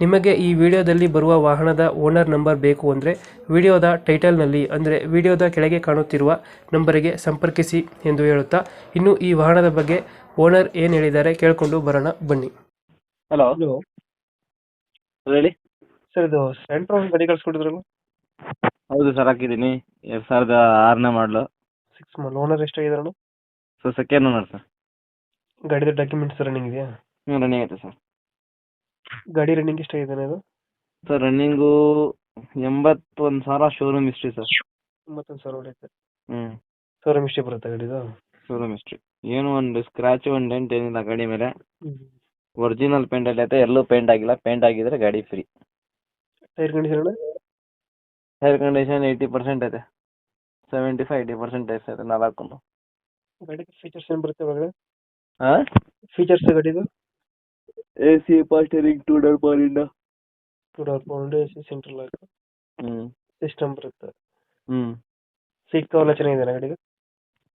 ನಿಮಗೆ ಈ ವಿಡಿಯೋದಲ್ಲಿ ಬರುವ ವಾಹನದ ಓನರ್ ನಂಬರ್ ಬೇಕು ಅಂದರೆ ವಿಡಿಯೋದ ಟೈಟಲ್ನಲ್ಲಿ ಅಂದರೆ ವಿಡಿಯೋದ ಕೆಳಗೆ ಕಾಣುತ್ತಿರುವ ನಂಬರಿಗೆ ಸಂಪರ್ಕಿಸಿ ಎಂದು ಹೇಳುತ್ತಾ ಇನ್ನು ಈ ವಾಹನದ ಬಗ್ಗೆ ಓನರ್ ಏನು ಹೇಳಿದ್ದಾರೆ ಕೇಳಿಕೊಂಡು ಬರೋಣ ಬನ್ನಿ. ಹಲೋ. ಹಲೋ. ಹೇಳಿ. ಸರ್ ಇದು ಸೆಂಟ್ರ್ ಗಾಡಿ ಕಳ್ಸ್ಕೊಟ್ಟಿದ್ರಲ್ಲ? ಹೌದು ಸರ್ ಹಾಕಿದ್ದೀನಿ. ಎರಡು ಸಾವಿರದ ಆರನೇ ಮಾಡಲು ಸಿಕ್ಸ್ ಮಂತ್ ಓನರ್ ಎಷ್ಟಾಗಿದಾರಣ ಸೊ ಸೆಕೆಂಡ್ ಓನರ್ ಸರ್. ಗಾಡಿದ ಡಾಕ್ಯುಮೆಂಟ್ಸ್ ರನ್ನಿಂಗ್ ಇದೆಯಾ? ಹ್ಞೂ ರನ್ನಿಂಗ್ ಐತೆ ಸರ್. ಗಾಡಿ ರನ್ನಿಂಗ್ ಎಷ್ಟಾಗಿದೆ ಇದು? ಸರ್ ರನ್ನಿಂಗು ಎಂಬತ್ತೊಂದು ಸಾವಿರ ಶೋರೂಮ್ ಹಿಸ್ಟ್ರಿ ಸರ್ ಮತ್ತೊಂದು ಸಾವಿರ ಹೊಡೆಯುತ್ತೆ. ಹ್ಞೂ ಶೋರೂಮ್ ಇಷ್ಟೇ ಬರುತ್ತೆ ಗಾಡಿದು? ಶೋರೂಮ್ ಹಿಸ್ಟ್ರಿ ಏನು ಒಂದು ಸ್ಕ್ರಾಚ್ ಒಂದು ಡೆಂಟ್ ಏನಿಲ್ಲ ಗಾಡಿ ಮೇಲೆ. ಒರಿಜಿನಲ್ ಪೇಂಟ್ ಅಲ್ಲಿ ಐತೆ ಎಲ್ಲೂ ಪೇಂಟ್ ಆಗಿಲ್ಲ. ಪೇಂಟ್ ಆಗಿದ್ರೆ ಗಾಡಿ free tyre condition tyre condition eighty percent ಐತೆ. ಸೆವೆಂಟಿ ಫೈವ್ ಏಯ್ಟಿ ಪರ್ಸೆಂಟ್ ಐತೆ ನಾಲ್ಕು. ಗಾಡಿ ಫೀಚರ್ಸ್ ಏನು ಬರುತ್ತೆ ಒಳಗಡೆ? ಹಾಂ ಫೀಚರ್ಸ್ ಗಾಡಿದು? ಎ ಸಿ ಪಾಸ್ಟರಿಂಗ್ ಟೂ ಡೋರ್ ಪಾರಿಂಡ ಟೂ ಡೋರ್ ಫೋರ್ ಎ ಎಸಿ ಸೆಂಟ್ರಲ್ ಲಾಕ್ ಹ್ಮ್. ಸಿಸ್ಟಮ್ ಬರುತ್ತೆ. ಹ್ಮ್. ಸೀಟ್ ಕವರ್ ಚೆನ್ನಾಗಿದೆ ಗಾಡಿಗೆ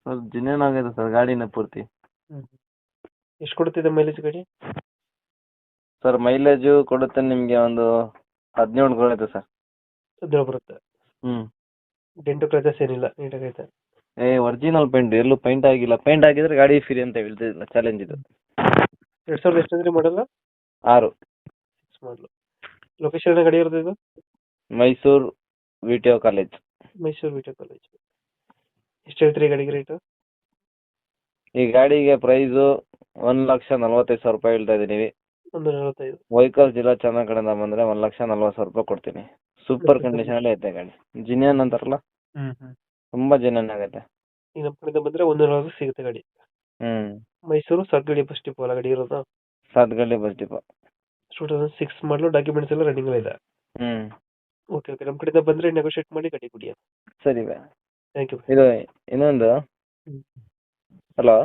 ಸರ್ ಜಿನೇನ್ ಆಗಿದೆ ಸರ್ ಗಾಡಿನ ಪೂರ್ತಿ. ಎಷ್ಟು ಕೊಡ್ತಿದೆ ಮೈಲೇಜ್ ಗಾಡಿ? ಸರ್ ಮೈಲೇಜ್ ಕೊಡುತ್ತೆ ನಿಮಗೆ ಒಂದು ಹದಿನೇಳು ಕೊಡುತ್ತೆ ಸರ್. ಹದಿನೇಳು ಬರುತ್ತೆ. ಹ್ಮ್. ಡೆಂಟು ಕ್ರಚಸ್ ಏನಿಲ್ಲ ನೀಟಾಗೈತೆ ಏ ಒರಿಜಿನಲ್ ಪೇಂಟ್ ಎಲ್ಲೂ ಪೇಂಟ್ ಆಗಿಲ್ಲ. ಪೇಂಟ್ ಆಗಿದ್ರೆ ಗಾಡಿ ಫ್ರೀ ಅಂತ ಹೇಳ್ತಿದ್ದಿಲ್ಲ ಚಾಲೆಂಜ್ ಇದು. ಎರಡು ಸಾವಿರದ ಎಷ್ಟಂದ್ರೆ ಮಾಡಲ್ಲ? ಆರು. ಸಿಕ್ಸ್ ಮಾಡಲು. ಲೊಕೇಶನ್ ಗಾಡಿ ಇರೋದು ಇದು? Mysuru V T O college. Mysuru veto college. ಎಷ್ಟು ಹೇಳ್ತೀರಿ ಗಾಡಿಗೆ ರೇಟು ಈ ಗಾಡಿಗೆ ಪ್ರೈಸು ಒಂದು ಲಕ್ಷ ನಲ್ವತ್ತೈದು ಸಾವಿರ ರೂಪಾಯಿ ಹೇಳ್ತಾ ಇದ್ದೀನಿ. ಒಂದು ನಲವತ್ತೈದು. ವೈಕಲ್ ಜಿಲ್ಲಾ ಚೆನ್ನಾಗಿ ಕಡೆಯಿಂದ ಬಂದರೆ ಒಂದು ಲಕ್ಷ ನಲ್ವತ್ತು ಸಾವಿರ ರೂಪಾಯಿ ಕೊಡ್ತೀನಿ. ಸೂಪರ್ ಕಂಡೀಷನಲ್ಲಿ ಐತೆ ಗಾಡಿ. ಜಿನಿಯನ್ ಅಂತಾರಲ್ಲ? ತುಂಬಾ ಹ್ಞೂ ತುಂಬ ಜಿನಿಯನ್ ಆಗೈತೆ. ಈಗ ನಮ್ಮ ಕಡೆಯಿಂದ ಬಂದರೆ ಒಂದು ನಲವತ್ತು ಸಿಗುತ್ತೆ ಗಾಡಿ. ಹ್ಞೂ ಮೈಸೂರು ಸದ್ಗಡಿ ಬಸ್ ಡಿಪೋ ಅಲ್ಲ ಗಾಡಿ ಇರೋದು. Sathagalli bus depot two thousand six ಮಾಡಲು ಡಾಕ್ಯುಮೆಂಟ್ಸ್ ಎಲ್ಲ ರನ್ನಿಂಗ್ ಇದೆ. ಹ್ಮ್. ಓಕೆ ಓಕೆ ನಮ್ಮ ಕಡೆಯಿಂದ ಬಂದ್ರೆ ನೆಗೋಷಿಯೇಟ್ ಮಾಡಿ ಗಾಡಿ ಕೊಡಿ ಥ್ಯಾಂಕ್ ಯು ಇದು ಇನ್ನೊಂದು. ಹಲೋ